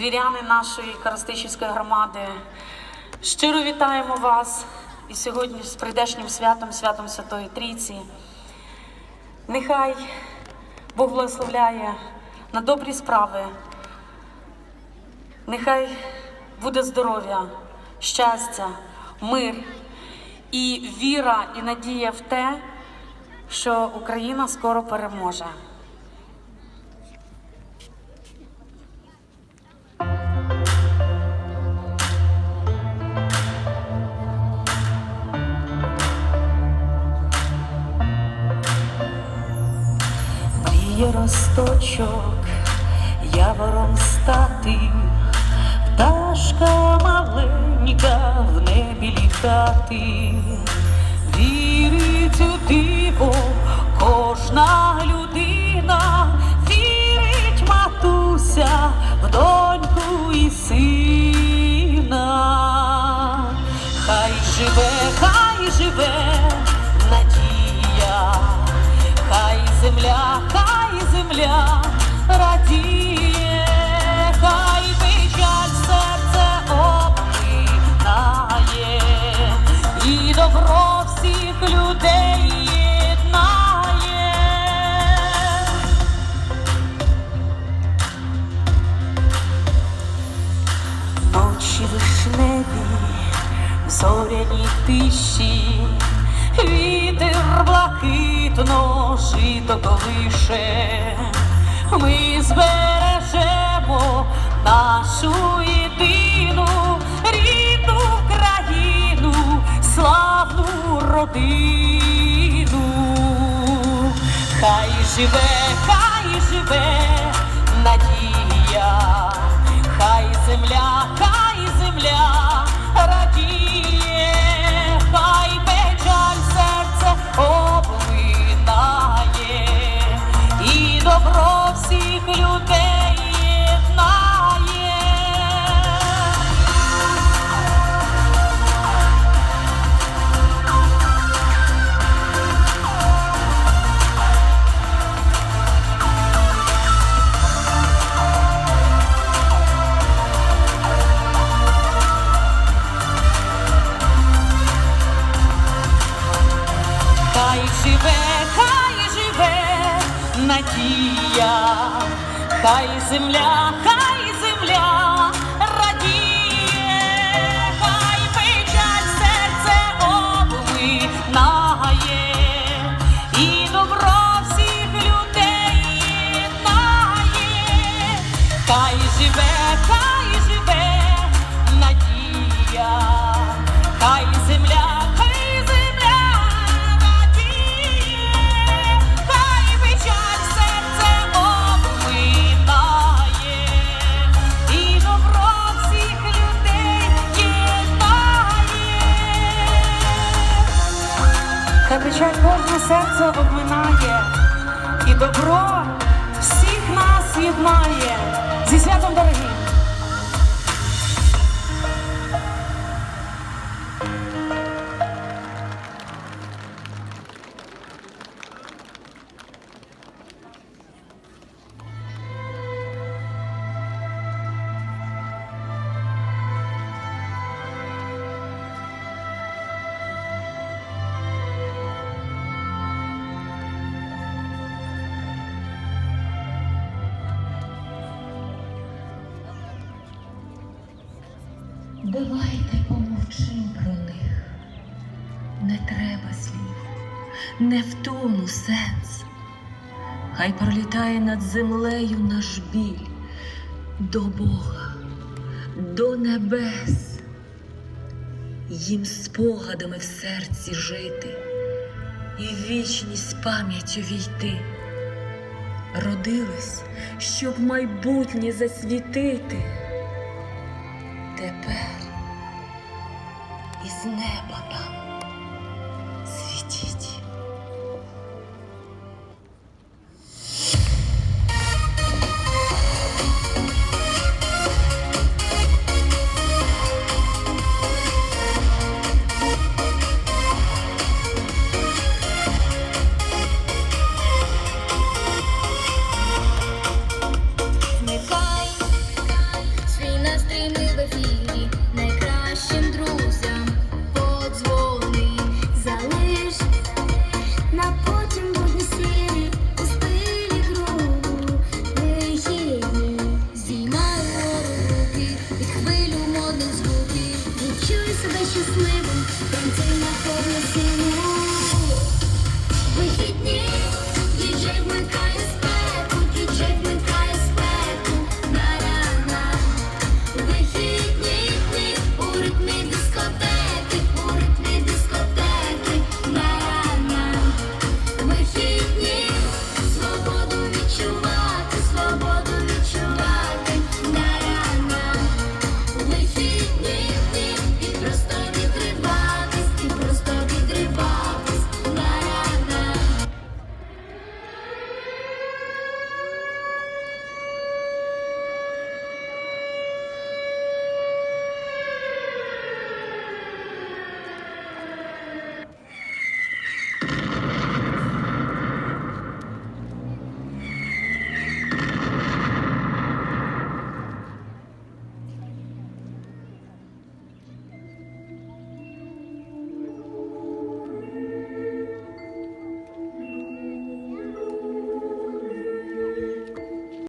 віряни нашої Коростишівської громади. Щиро вітаємо вас і сьогодні з прийдешнім святом, святом Святої Трійці. Нехай Бог благословляє на добрі справи. Нехай буде здоров'я, щастя, мир і віра і надія в те, що Україна скоро переможе. Мріє росточок, явором стати, пташка маленька в небі літати, вірить у диво кожна людина, вірить матуся в доньку і сина. Хай живе, хай живе надія. Хай земля, хай земля радіє, хай печаль серце обминає, і добро всіх людей єднає. Ночі вишневі, в зоряній тиші, вітер блакитно жито колише, ми збережемо нашу єдину рідну країну, славну родину. Хай живе, хай живе надія, Хай живе, хай живе надія, хай земля, хай серце обминає, і добро всіх нас єднає. Давайте помовчим про них. Не треба слів, не в тому сенс. Хай пролітає над землею наш біль до Бога, до небес, їм спогадами в серці жити і в вічність пам'яттю війти. Родились, щоб майбутнє засвітити. Тепер із неба delicious living, container for the ceiling.